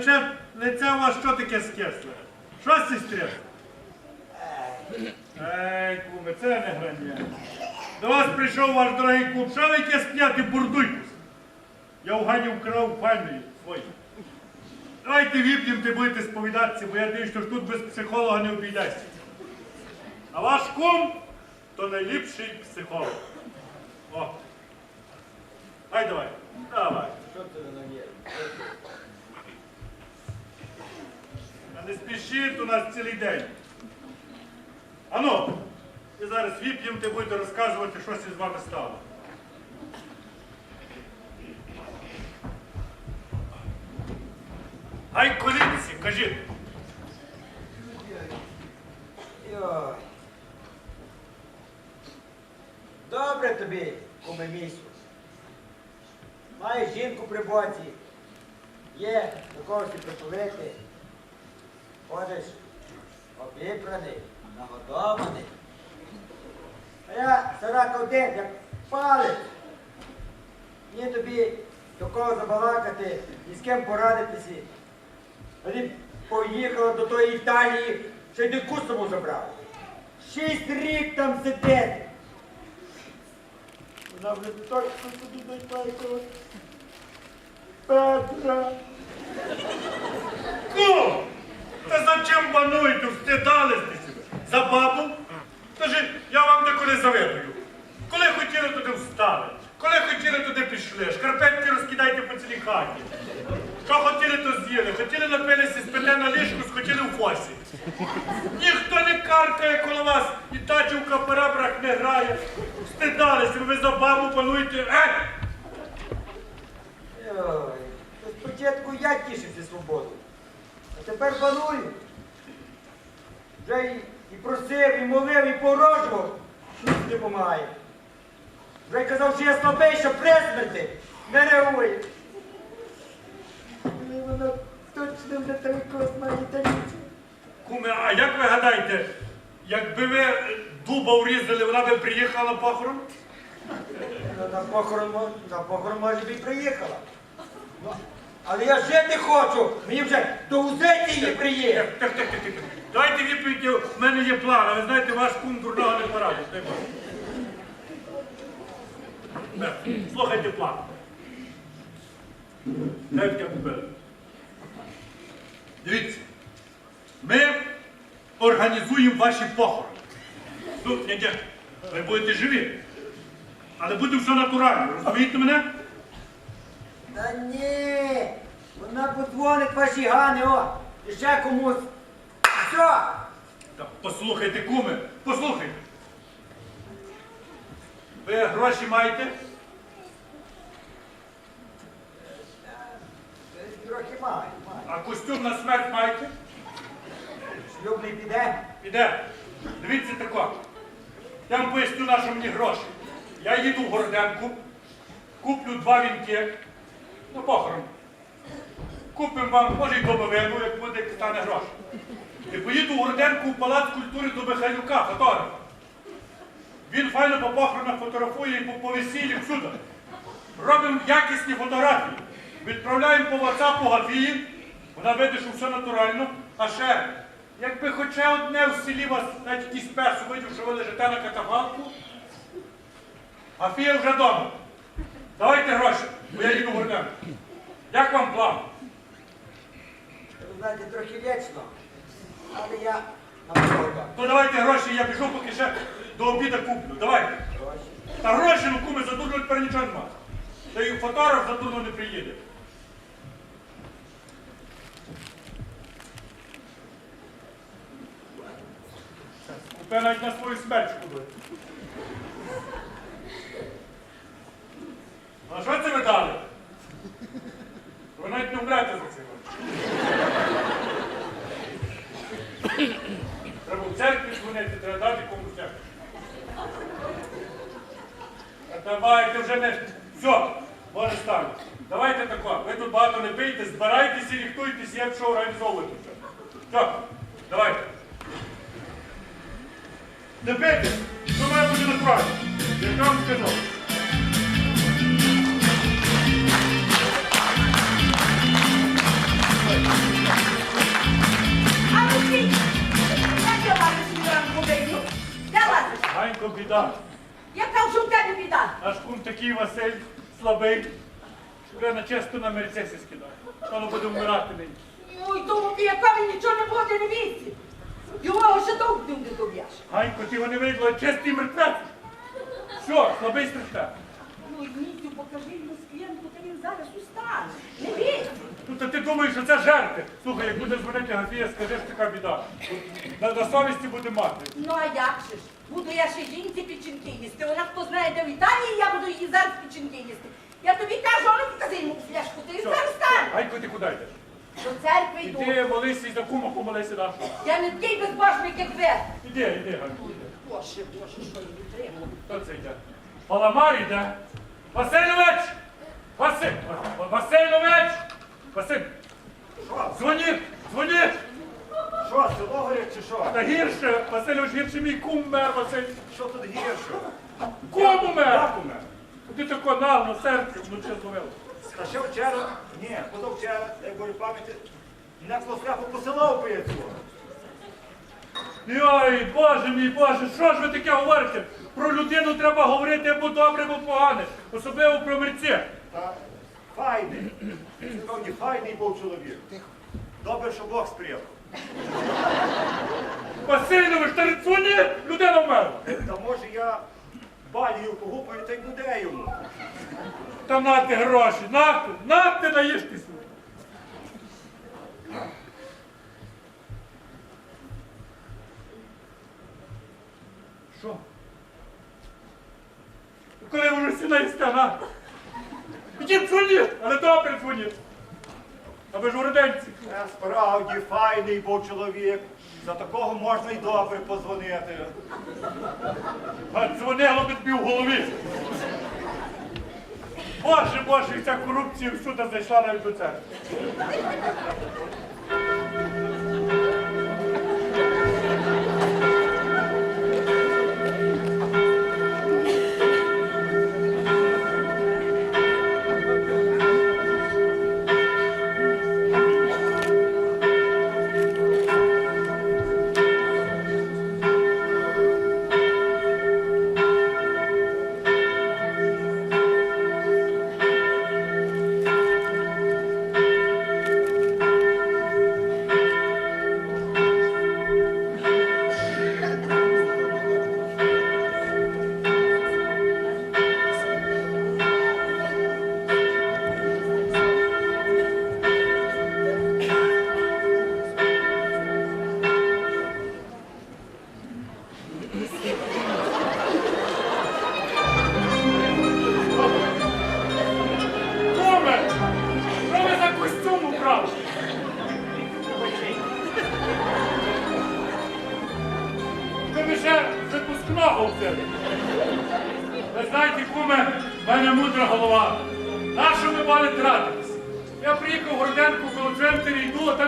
лице, лице у вас що таке скисле? Що сестря? Ей, куме, це не грання. До вас прийшов ваш дорогий кум. Що ви яке сп'яти бурдуйтесь? Я в Гані вкрав файної свої. Давайте вип'ємо, ти будете сповідатися, бо я дивлюсь, що ж тут без психолога не обійдешся. А ваш кум то найліпший психолог. О. Ай давай. Давай. А у нас цілий день. Ану, і зараз вип'ємо, ти будете розказувати, що з вами стало. Ай, колінці, кажіть. Добре тобі, куме місю. Маєш жінку при боці. Є до когось і притулити. Ходиш обібраний, нагодований. А я сорок один, як палець. Мені тобі до кого забалакати і з ким порадитися. Ти поїхала до тої Італії, ще й дитку з забрав. Шість рік там сидить. Вона вже точно собі дойтла Петра. Кум! Та зачем бануєте, встидались ти себе? За бабу? Скажи, я вам деколи завидую. Коли хотіли, туди встали. Коли хотіли, туди пішли. Шкарпетки розкидайте по цілій хаті. Що хотіли, то з'їли. Хотіли напилися, спите на ліжку, схотіли в фосі. Ніхто не каркає коло вас, і тачівка в перебрах не грає. Встидалися, ви за бабу пануєте. То спочатку я тішився свободу. А тепер баную. Вже і, і просив, і молив, і порожував. Ніхто не допомагає. Вже й казав, що я слабий, що при смерті не реагує. І Вона точно вже той космос італійця. Куме, а як ви гадаєте, якби ви е, дуба урізали, вона би приїхала на похорон? Ну, На похорон, мо- на похорон може б і приїхала. Але я жити хочу. Мені вже до узеті її приїхав. Так, так, так, так. Дайте відповідь, в мене є план, а ви знаєте, ваш кум дурного не порадить. дай Слухайте план. Дайте купили. Дивіться, ми організуємо ваші похорони. Ну, ні, ви будете живі. Але буде все натурально, розумієте мене? Та ні, вона подзвонить вашій Гани, о, і ще комусь. Все. Так, послухайте, куми, послухайте. Ви гроші маєте? Трохи має, має. А костюм на смерть маєте? Шлюбний піде. Іде. Дивіться тако. Я вам поясню, на що мені гроші. Я їду в Городенку, куплю два вінки на похорон. Купимо вам, може, й домовину, як буде стане гроші. І поїду в Городенку в палац культури до Михайлюка, фотографа. Він файно по похоронах фотографує і по, по весіллі всюди. Робимо якісні фотографії. Відправляємо по WhatsApp Гафії. Вона видить, що все натурально. А ще, якби хоча одне в селі вас, навіть якийсь перс видів, що ви лежите на катафалку, Гафія вже вдома. Давайте гроші, бо я їду в Горденку. Як вам план? Ви знаєте, трохи вічно. Але я на дорога. То давайте гроші, я пішов, поки ще до обіду куплю. Давайте. Та гроші, ну куми, за дурно тепер нічого нема. Та й фотограф за дурно не приїде. Купе навіть на свою смерть шкодує. А що це ви дали? Ви навіть не вмрете за це. Треба в церкві дзвонити, треба дати комусь церкві. Давайте вже не. Все, може стане. Давайте тако. Ви тут багато не пийте, збирайтеся, ріхтуйтеся, я пішов організовувати. Все, давайте. Не пийте, що має бути насправді. Я вам сказав. Ганько, біда. Яка вже в тебе біда? Наш кум такий Василь слабий. що Вже на често на мерцесі скидає. Воно буде вмирати нині. Ой, тому він нічого не буде на місці. Його ще довго не доб'яш. Ганько, ти його не виділа, чистий мертвець. Що, слабий стрихте? Мітю, покажи йому склянку, та він зараз устане. Не бій! Ну, то ти думаєш, що це жерти. Слухай, як буде дзвонити Гафія, скажи, що така біда. На, на совісті буде мати. Ну, а як же ж? Буду я ще жінці печінки їсти. Вона хто знає, де в Італії, я буду її зараз печінки їсти. Я тобі кажу, а ну покажи йому фляжку, ти Що? зараз стане. Ганько, ти куди йдеш? До церкви йду. Іди молися і за кума помолися нашого. Я не такий безбожник, як ви. Іди, іди, іди. Боже, боже, що її треба. Хто це йде? Паламар йде. Васильович! Василь! Васильович! Василь! Дзвоніть! Дзвоніть! Що, село горить чи що? Та гірше! Васильович гірше мій кум мер, Василь. Що тут гірше? Кум умер! Як умер? Ти тако нагло серце вночі зловив. Та ще вчора, ні, позавчора, як говорю пам'яті, на клосляху посилав пицю. Йой, боже мій боже, що ж ви таке говорите? Про людину треба говорити або добре, або погане. Особливо про мерці. Та файний, справді файний був чоловік. Добре, що Бог сприяв. Васильович, та не дзвоніть! Людина вмерла. Та може я балію погупаю, та й буде йому. Та нати гроші, нати, нати наїжтеся. Що? Коли ви вже всі наїсте, на? Дзвоніть, але добре дзвоніть. А ви ж уроденці. Е, Справді файний був чоловік. За такого можна й добре позвонити. А дзвонило би тобі в голові. Боже, Боже, ця корупція всюди зайшла навіть до церкви.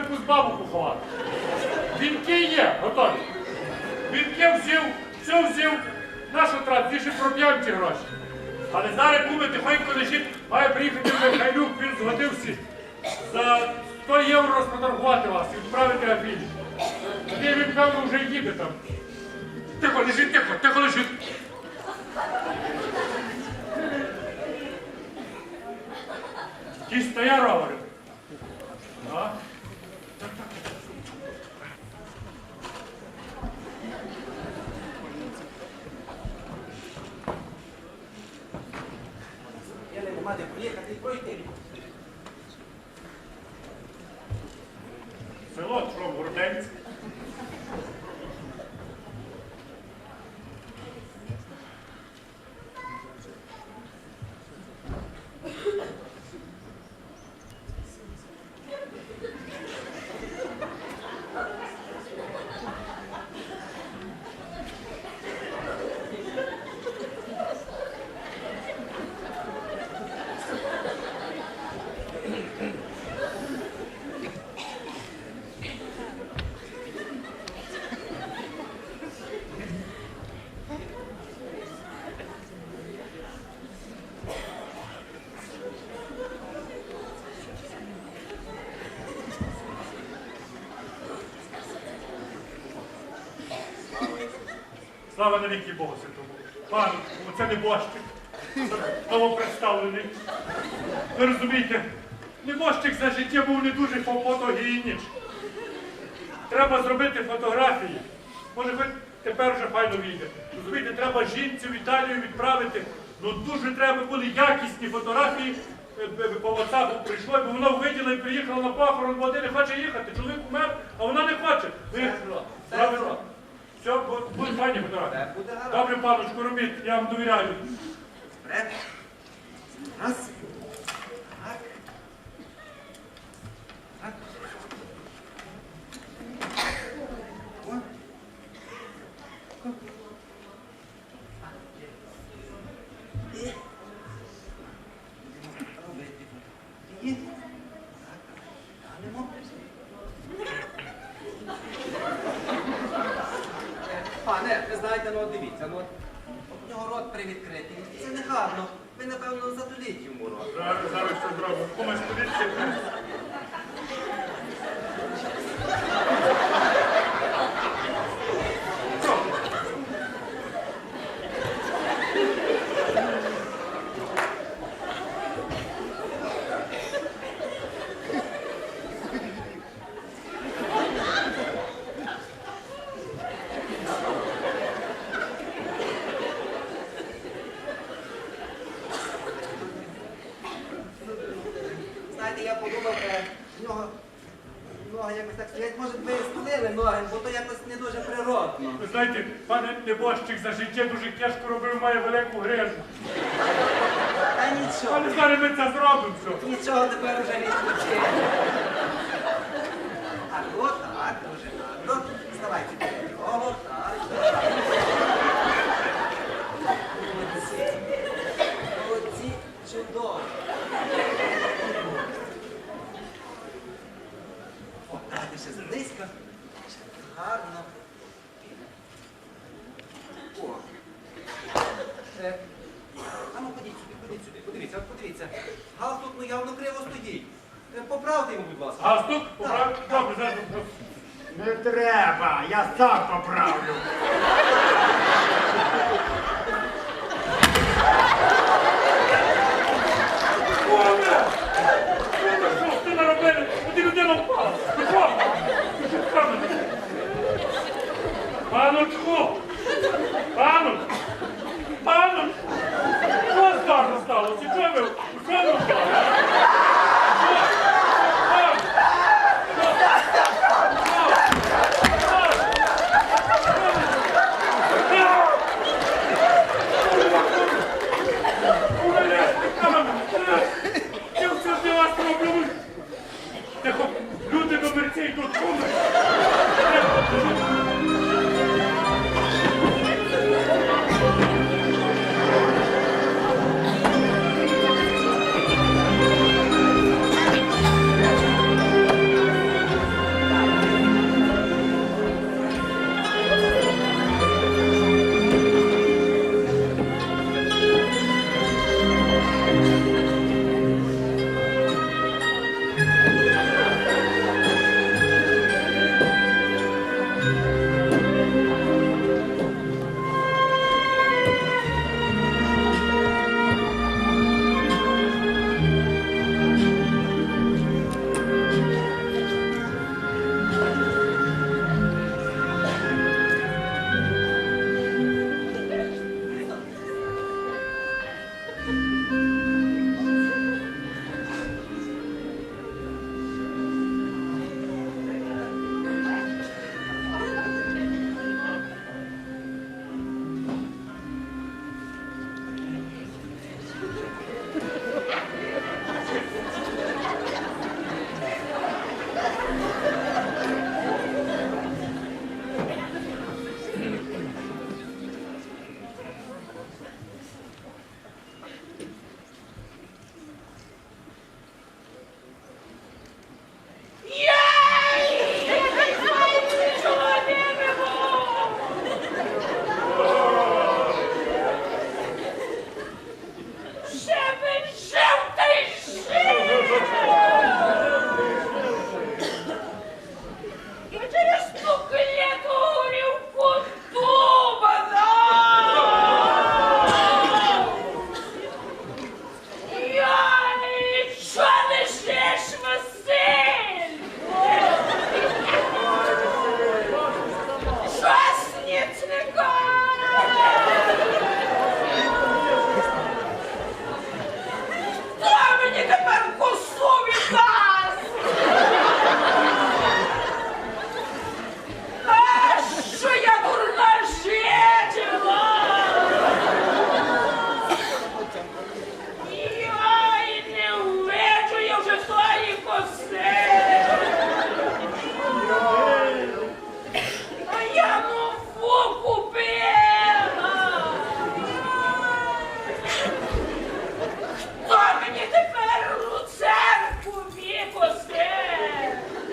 Якусь бабу поховати. Вінки є, готові. Вінки взяв, все взяв. Нашу трат, більше проб'ємо ці гроші. Але зараз куми тихонько лежить, має приїхати Михайлюк, він згодився за 100 євро розподаргувати вас і відправити Афіні. Тоді він, певно, вже їде там. Тихо, лежить, тихо, тихо лежить. Ті стоя ровери. А? Я не мати приїхати Слава навіки Богу Святому. Пане, оце не борщик. Новопредставлений. Ви розумієте, небожчик за життя був не дуже фотогенічний. Треба зробити фотографії. Може, ви тепер вже файно вийде. Розумієте, треба жінці в Італію відправити. Ну дуже треба були якісні фотографії. Е, По WhatsApp прийшло, бо вона виділа і приїхала на похорон, бо не хоче їхати. Чоловік умер, а вона не хоче. Ви зробите. Все, будь пані гаразд. Добре, паночку, робіть, я вам довіряю. Раз. Знаєте, ну дивіться, ну от у нього рот привідкритий. Це не гарно. Ви, напевно, задоліть йому рот. Зараз, зараз все зробимо. Комусь подивіться. Знаєте, я подумав, е, в нього ноги якось так стоять, може ви стулили ноги, бо то якось не дуже природно. Ви знаєте, пане небожчик за життя дуже тяжко робив, має велику грижу. Та нічого, Але зараз ми це зробимо все. нічого тепер уже не Так, от так, дуже гарно. Вставайте. О, так. Молодці. Молодці, чудово. О, давайте ще зблизька. Ще Гарно. О. Е, А ну ходіть сюди, ходіть сюди, подивіться, от подивіться. Галстук ну явно криво стоїть. Е, Поправте йому, будь ласка. Галстук, поправ... добре, зараз. Не треба, я сам поправлю. Боже! Що ти наробили? Людина впала. Ну що? Що там? Паночку! Паночку!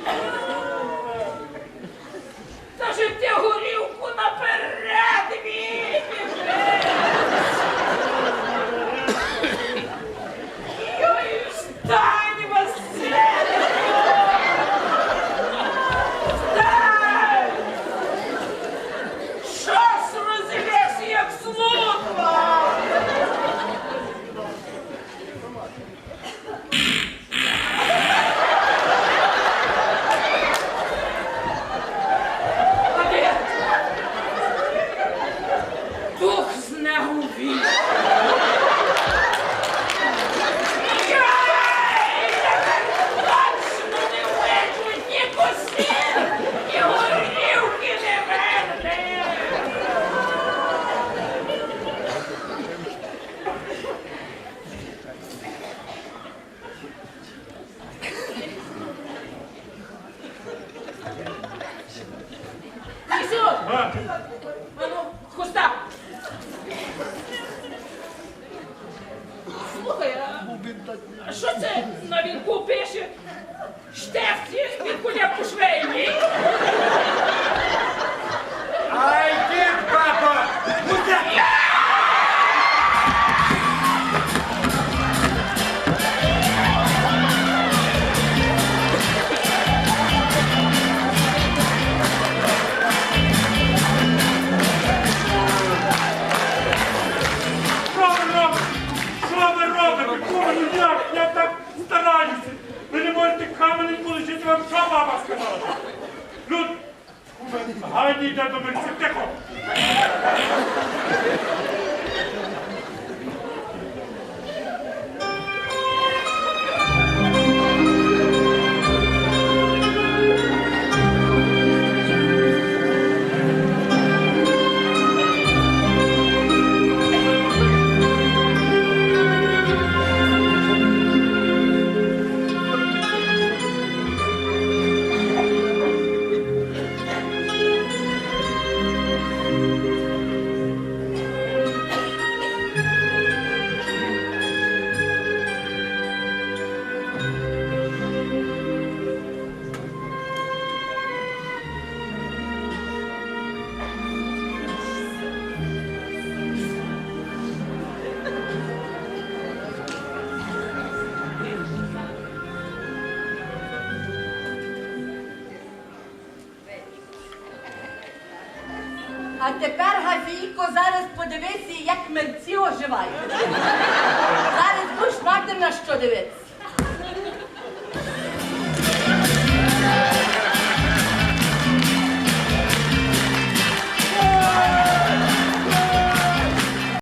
Yeah. тепер, Гафійко, зараз подивися, як мерці оживають. Зараз будеш мати на що дивитися.